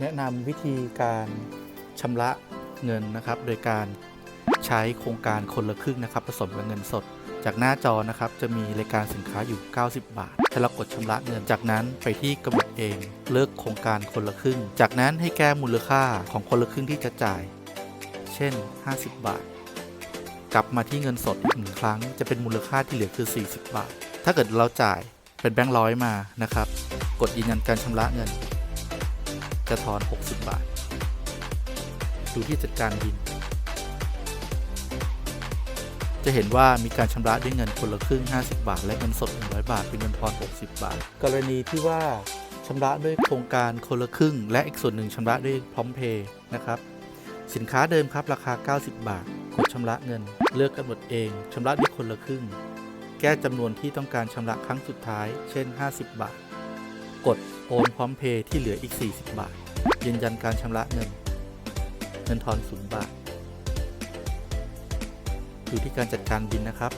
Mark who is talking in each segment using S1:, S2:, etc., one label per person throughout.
S1: แนะนำวิธีการชำระเงินนะครับ โดยการใช้โครงการคนละครึ่งนะครับ ผสมกับเงินสด จากหน้าจอนะครับจะมีรายการสินค้าอยู่ 90 บาทให้เรากดชำระเงินจากนั้นไปที่กำหนดเองเลิกโครงการคนละครึ่ง จากนั้นให้แก้มูลค่าของคนละครึ่งที่จะจ่าย เช่น 50 บาท กลับมาที่เงินสดอีกหนึ่งครั้ง จะเป็นมูลค่าที่เหลือคือ 40 บาท ถ้าเกิดเราจ่ายเป็นแบงค์ร้อยมานะครับ กดยืนยันการชำระเงิน จะทอน 60 บาท ดูที่จัดการบิน จะเห็นว่ามีการชำระด้วยเงินคนละครึ่ง 50 บาท และเงินสด 100 บาท เป็นเงินทอน 60 บาท กรณีที่ว่าชำระด้วยโครงการคนละครึ่ง และอีกส่วนหนึ่งชำระด้วยพร้อมเพย์นะครับ สินค้าเดิมครับราคา 90 บาท กดชำระเงิน เลือกกำหนดเองชำระด้วยคนละครึ่ง แก้จำนวนที่ต้องการชำระครั้งสุดท้าย เช่น 50 บาท กดโอนพร้อมเพย์ที่เหลืออีก 40 บาท ยืนยันการชำระเงิน เงินทอน0บาท อยู่ที่การจัดการบินนะครับ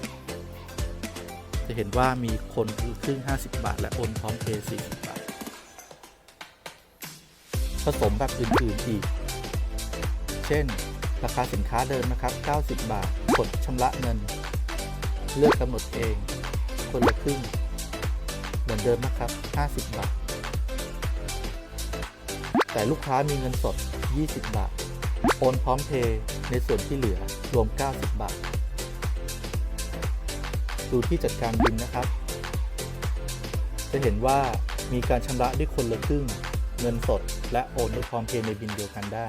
S1: จะเห็นว่ามีคนคือครึ่ง 50 บาท และโอนพร้อมเพย์40 บาท ผสมแบบอื่นๆอีก เช่น ราคาสินค้าเดิมนะครับ 90 บาท กดชำระเงิน เลือกกำหนดเอง คนละครึ่ง มือนเดิมนะครับ 50 บาท แต่ลูกค้ามีเงินสด 20 บาท โอนพร้อมเพย์ในส่วนที่เหลือรวม 90 บาท ดูที่จัดการบินนะครับ จะเห็นว่ามีการชำระด้วยคนละครึ่ง เงินสด และโอนด้วยพร้อมเพย์ในบินเดียวกันได้